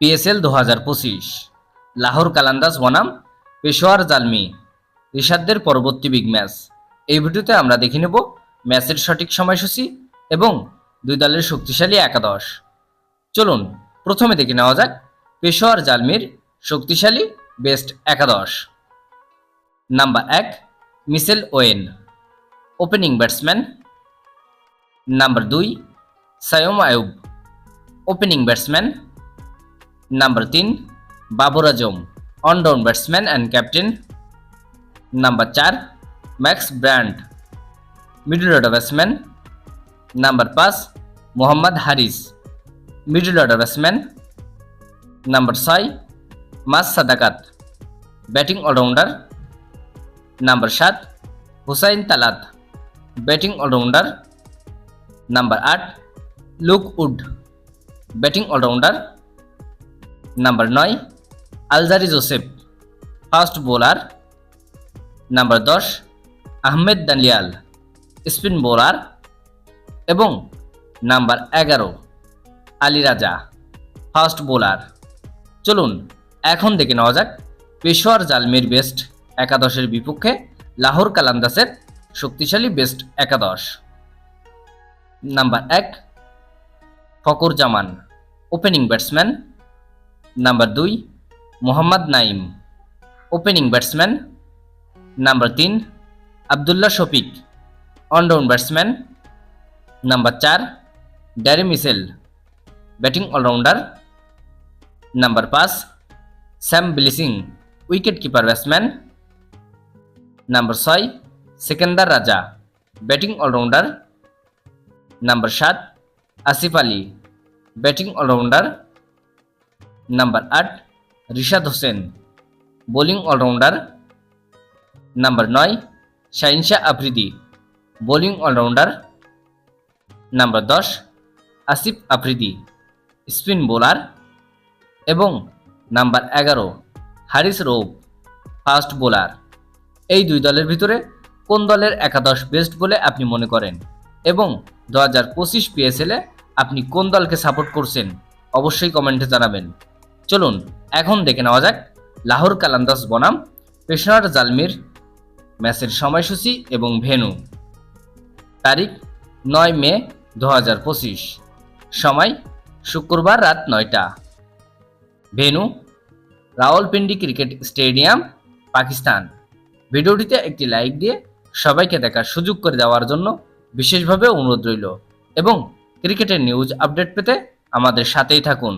PSL দু হাজার পঁচিশ। লাহোর কালান্দাস বনাম, পেশোয়ার জালমি। ঋষাদদের পরবর্তী বিগ ম্যাচ। এই ভিডিওতে আমরা দেখে নেব ম্যাচের সঠিক সময়সূচি এবং দুই দলের শক্তিশালী একাদশ। চলুন, প্রথমে দেখে নেওয়া যাক পেশোয়ার জালমির শক্তিশালী বেস্ট একাদশ। নাম্বার এক, Mitchell Owen, opening batsman. Number দুই, Saim Ayub, opening batsman. Number তিন Babar Azam one down batsman and captain number চার Max Bryant middle order batsman number পাঁচ Mohammad Haris middle order batsman number ছয় Maaz Sadaqat batting allrounder number সাত Hussain Talat batting allrounder number আট Luke Wood batting allrounder number নয় Alzarri Joseph fast bowler number দশ Ahmed Daniyal spin bowler এবং number এগারো, আলী রাজা fast bowler চলুন, এখন দেখে নেওয়া যাক পেশোয়ার জালমির বেস্ট একাদশের বিপক্ষে লাহোর কালান্দাসের শক্তিশালী বেস্ট একাদশ। নাম্বার এক Fakhar Zaman opening batsman number দুই Mohammad Naeem opening batsman number তিন Abdullah Shafique one down batsman number চার Daryl Mitchell batting allrounder number পাঁচ স্যাম ব্লিসিং উইকেট কিপার ব্যাটসম্যান নাম্বার ছয় Sikandar Raza batting allrounder number সাত Asif Ali batting allrounder number আট, Rishad Hossain, bowling allrounder. Number নয় Shaheen Shah Afridi, bowling allrounder. Number দশ, Asif Afridi, spin bowler. এবং number এগারো, Haris রৌব fast bowler. এই দুই দলের ভিতরে কোন দলের একাদশ বেস্ট বলে আপনি মনে করেন? এবং দু হাজার পঁচিশ পিএসএলে আপনি কোন দলকে সাপোর্ট করছেন? অবশ্যই কমেন্টে জানাবেন। চলুন, এখন দেখে নেওয়া যাক লাহোর কালান্দাস বনাম, পেশনার জালমির ম্যাচের সময়সূচি এবং ভেন্যু। তারিখ, নয় মে দু হাজার পঁচিশ। সময়, শুক্রবার রাত নয়টা। Venue, Rawalpindi cricket stadium, Pakistan. ভিডিওটিতে একটি লাইক দিয়ে সবাইকে দেখার সুযোগ করে দেওয়ার জন্য বিশেষভাবে অনুরোধ রইল এবং ক্রিকেটের নিউজ আপডেট পেতে আমাদের সাথেই থাকুন।